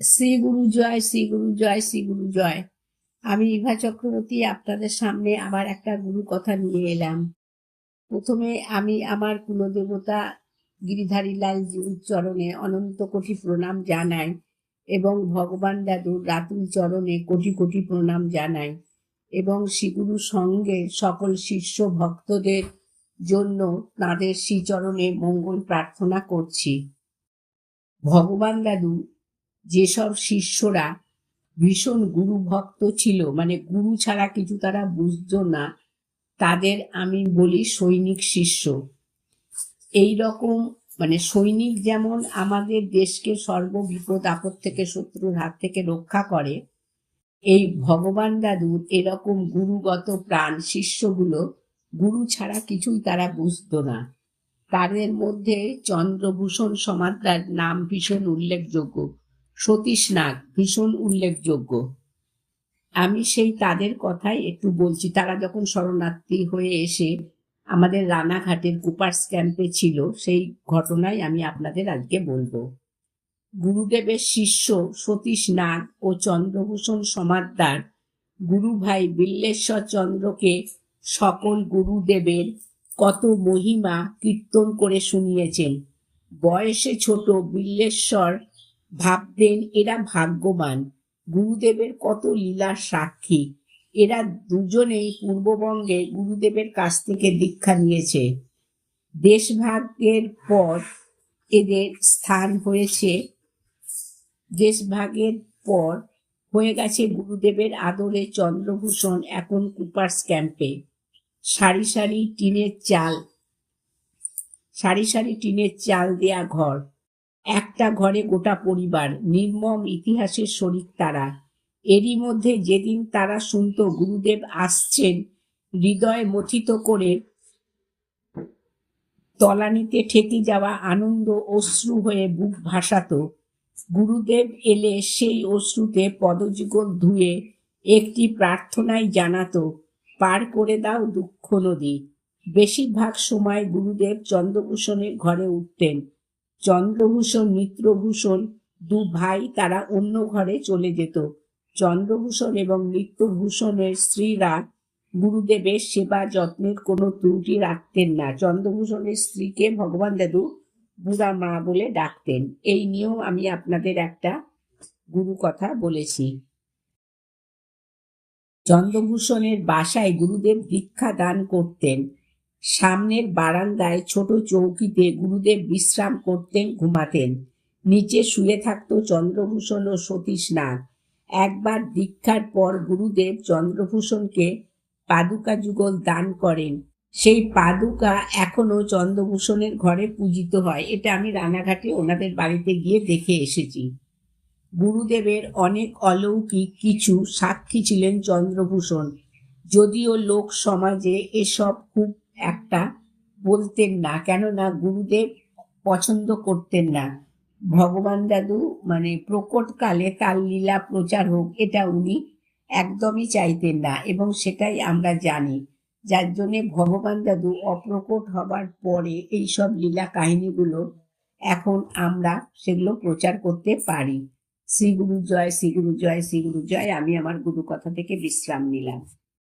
শ্রী গুরু জয়, শ্রী গুরু জয়, শ্রী গুরু জয়। আমি ইভা চক্রবর্তী, আপনাদের সামনে আবার একটা গুরু কথা নিয়ে এলাম। প্রথমে আমি আমার কুলদেবতা গিরিধারী লালজির চরণে অনন্ত কোটি প্রণাম জানাই এবং ভগবান দাদুর রাতুল চরণে কোটি কোটি প্রণাম জানাই এবং শ্রীগুরু সঙ্গে সকল শিষ্য ভক্তদের জন্য তাঁদের শ্রীচরণে মঙ্গল প্রার্থনা করছি। ভগবান দাদু যেসব শিষ্যরা ভীষণ গুরু ভক্ত ছিল মানে গুরু ছাড়া কিছু তারা বুঝতো না, তাদের আমি বলি সৈনিক শিষ্য। এই রকম মানে সৈনিক যেমন আমাদের দেশকে সর্ব বিপদ আপদ থেকে শত্রুর হাত থেকে রক্ষা করে, এই ভগবান দাদুর এরকম গুরুগত প্রাণ শিষ্যগুলো গুরু ছাড়া কিছুই তারা বুঝতো না। তাদের মধ্যে চন্দ্রভূষণ সমাদ্রার নাম ভীষণ উল্লেখযোগ্য। সতীশ নাগ, ভীষণ উল্লেখযোগ্য। আমি সেই তাদের কথাই একটু বলছি। তারা যখন শরণার্থী হয়ে এসে আমাদের রানাঘাটের কুপার্স ক্যাম্পে ছিল, সেই ঘটনাই আমি আপনাদের আজকে বলব। গুরুদেবের শিষ্য সতীশ নাগ ও চন্দ্রভূষণ সমাদ্দার, গুরু ভাই বিল্লেশ্বর চন্দ্রকে সকল গুরুদেবের কত মহিমা কীর্তন করে শুনিয়েছেন। বয়সে ছোট বিল্লেশ্বর ভাবতেন এরা ভাগ্যবান। গুরুদেবের কত লীলার সাক্ষী। এরা দুজনেই পূর্ববঙ্গে গুরুদেবের কাছ থেকে দীক্ষা নিয়েছে। দেশভাগের পর এদের স্থান হয়েছে, দেশভাগের পর হয়ে গেছে গুরুদেবের আদরে চন্দ্রভূষণ এখন কুপার্স ক্যাম্পে। সারি সারি টিনের চাল, সারি সারি টিনের চাল দেয়া ঘর। একটা ঘরে গোটা পরিবার, নির্মম ইতিহাসের শরিক তারা। এরই মধ্যে যেদিন তারা শুনত, গুরুদেব আসছেন, হৃদয় মথিত করে তলানিতে ঠেকে যাওয়া আনন্দ অশ্রু হয়ে বুক ভাসাতো। গুরুদেব এলে সেই অশ্রুতে পদযুগল ধুয়ে একটি প্রার্থনাই জানাতো, পার করে দাও দুঃখ নদী। বেশিরভাগ সময় গুরুদেব চন্দ্রভূষণের ঘরে উঠতেন। চন্দ্রভূষণ, মিত্রভূষণ, দু ভাই তারা অন্য ঘরে চলে যেত। চন্দ্রভূষণ এবং নিত্যভূষণের স্ত্রীরা গুরুদেবের সেবা যত্নের কোনো ত্রুটি রাখতেন না। চন্দ্রভূষণের স্ত্রীকে ভগবান দাদু বুড়া মা বলে ডাকতেন। এই নিয়েও আমি আপনাদের একটা গুরু কথা বলেছি। চন্দ্রভূষণের বাসায় গুরুদেব দীক্ষা দান করতেন। সামনের বারান্দায় ছোট চৌকিতে গুরুদেব বিশ্রাম করতেন, ঘুমাতেন। নিচে শুয়ে থাকত চন্দ্রভূষণ ও সতীশ নাগ। একবার দীক্ষার পর গুরুদেব চন্দ্রভূষণকে পাদুকা যুগল দান করেন। সেই পাদুকা এখনও চন্দ্রভূষণের ঘরে পূজিত হয়, এটা আমি রানাঘাটে ওনাদের বাড়িতে গিয়ে দেখে এসেছি। গুরুদেবের অনেক অলৌকিক কিছু সাক্ষী ছিলেন চন্দ্রভূষণ। যদিও লোক সমাজে এসব খুব একটা বলতেন না, কেননা গুরুদেব পছন্দ করতেন না। ভগবান দাদু মানে প্রকটকালে তার লীলা প্রচার হোক, এটা উনি একদমই চাইতেন না এবং সেটাই আমরা জানি। যার জন্যে ভগবান দাদু অপ্রকট হবার পরে এইসব লীলা কাহিনীগুলো এখন আমরা সেগুলো প্রচার করতে পারি। শ্রী গুরু জয়, শ্রী গুরু জয়, শ্রী গুরু জয়, আমি আমার গুরু কথা থেকে বিশ্রাম নিলাম।